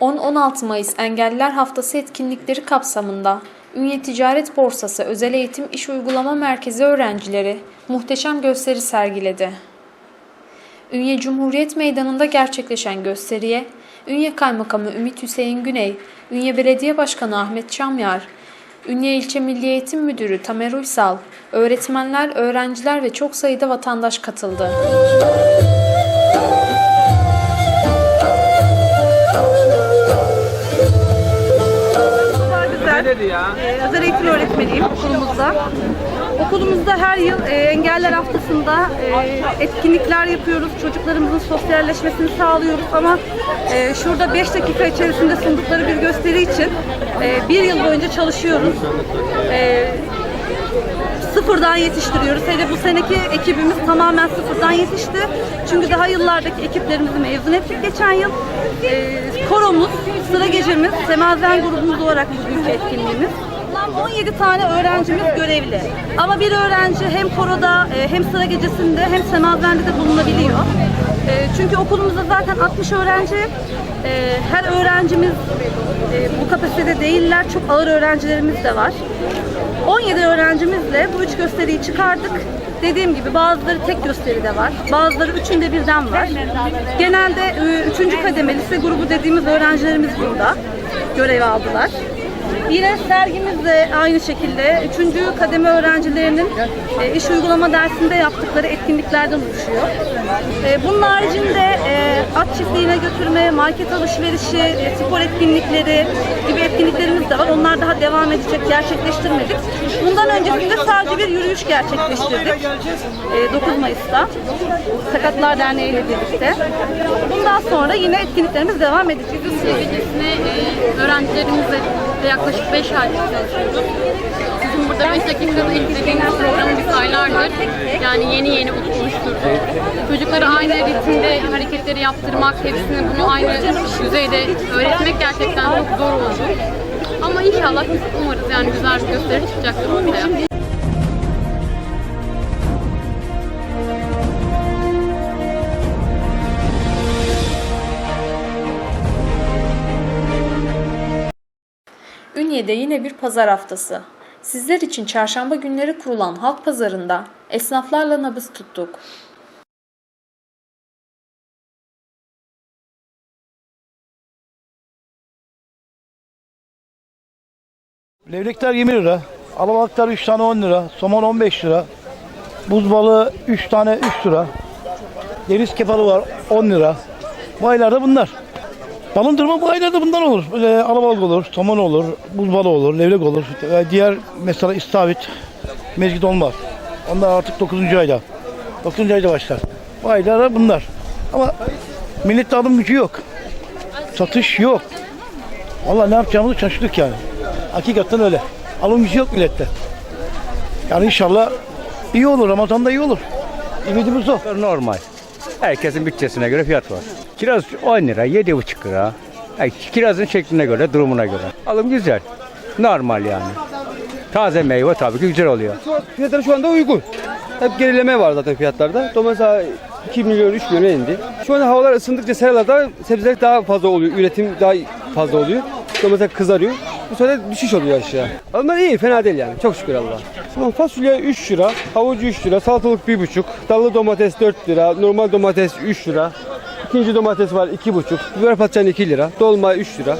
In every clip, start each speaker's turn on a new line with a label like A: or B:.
A: 10-16 Mayıs Engelliler Haftası etkinlikleri kapsamında Ünye Ticaret Borsası Özel Eğitim İş Uygulama Merkezi öğrencileri muhteşem gösteri sergiledi. Ünye Cumhuriyet Meydanı'nda gerçekleşen gösteriye Ünye Kaymakamı Ümit Hüseyin Güney, Ünye Belediye Başkanı Ahmet Çamyar, Ünye İlçe Milli Eğitim Müdürü Tamer Uysal, öğretmenler, öğrenciler ve çok sayıda vatandaş katıldı.
B: Güzel. Ee, özel eğitim öğretmeniyim okulumuzda. Okulumuzda her yıl e, Engeller Haftası'nda e, etkinlikler yapıyoruz. Çocuklarımızın sosyalleşmesini sağlıyoruz ama e, şurada 5 dakika içerisinde sundukları bir gösteri için e, bir yıl boyunca çalışıyoruz. E, sıfırdan yetiştiriyoruz. Hele bu seneki ekibimiz tamamen sıfırdan yetişti. Çünkü daha yıllardaki ekiplerimizi mezun ettik geçen yıl. Koromuz, sıra gecemiz, semazen grubumuz olarak bugünkü etkinliğimiz. Toplam 17 tane öğrencimiz görevli. Ama bir öğrenci hem koroda e, hem sıra gecesinde hem semazende de bulunabiliyor. E, Çünkü okulumuzda zaten 60 öğrenci. E, Her öğrencimiz bu kapasitede değiller. Çok ağır öğrencilerimiz de var. 17 öğrencimizle bu üç gösteriyi çıkardık. Dediğim gibi bazıları tek gösteride var. Bazıları üçünde birden var. Genelde e, üçüncü kademe lise grubu dediğimiz öğrencilerimiz burada görev aldılar. Yine sergimiz de aynı şekilde üçüncü kademe öğrencilerinin e, iş uygulama dersinde yaptıkları etkinliklerden oluşuyor. E, bunun haricinde e, at çiftliğine götürme, market alışverişi, spor etkinlikleri gibi etkinliklerimiz de var. Onlar daha devam edecek, gerçekleştirmedik. Bundan öncesinde sadece bir yürüyüş gerçekleştirdik. E, 9 Mayıs'ta. Sakatlar Derneği ile birlikte. Bundan sonra yine etkinliklerimiz devam edecek.
C: gecesine e, de yaklaşık 5 aydır çalışıyoruz. Sizin burada 5 dakikada izlediğiniz programı biz aylardır yani yeni yeni oluşturduk. Çocuklara aynı ritimde hareketleri yaptırmak, hepsine bunu aynı düzeyde öğretmek gerçekten çok zor oldu. Ama inşallah biz umarız yani güzel bir gösteri çıkacaktır ortaya.
A: Ünye'de yine bir pazar haftası. Sizler için çarşamba günleri kurulan halk pazarında esnaflarla nabız tuttuk.
D: Levrekler 20 lira. Alabalıklar 3 tane 10 lira. Somon 15 lira. Buz balığı 3 tane 3 lira. Deniz kefalı var 10 lira. Bu aylarda bunlar. Balın durumu bu aylarda bundan olur. Böyle alabalık olur, somon olur, buz balığı olur, levrek olur. Diğer mesela istavrit, mezgit olmaz. Onlar artık 9. ayda. 9. ayda başlar. Bu aylarda bunlar. Ama millette alım gücü yok. Satış yok. Vallahi ne yapacağımızı şaşırdık yani. Hakikaten öyle. Alım gücü yok millette. Yani inşallah iyi olur. Ramazan'da iyi olur. Ümidimiz o.
E: Normal. Herkesin bütçesine göre fiyat var. Kiraz 10 lira, 7,5 lira. Yani kirazın şekline göre, durumuna göre. Alım güzel. Normal yani. Taze meyve tabii ki güzel oluyor.
F: Fiyatları şu anda uygun. Hep gerileme var zaten fiyatlarda. Domates 2 milyon 3 milyona indi. Şu anda havalar ısındıkça seralarda sebzeler daha fazla oluyor. Üretim daha fazla oluyor. Domates kızarıyor. Bu sefer düşüş oluyor aşağı. Ama iyi fena değil yani. Çok şükür Allah'a. Tamam fasulye 3 lira, havucu 3 lira, salatalık 1,5, dallı domates 4 lira, normal domates 3 lira. İkinci domates var 2,5, biber patlıcan 2 lira, dolma 3 lira.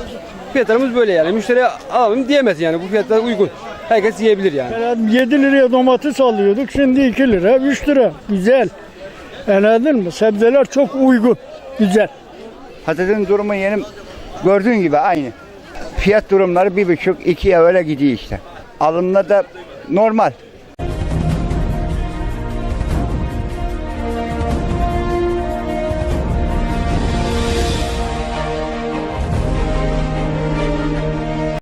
F: Fiyatlarımız böyle yani. Müşteri alalım diyemez yani. Bu fiyatlar uygun. Herkes yiyebilir yani.
G: 7 liraya domates alıyorduk. Şimdi 2 lira, 3 lira. Güzel. Anladın mı? Sebzeler çok uygun. Güzel.
H: Patatesin durumu yeni gördüğün gibi aynı. Fiyat durumları bir buçuk, ikiye öyle gidiyor işte. Alımda da normal.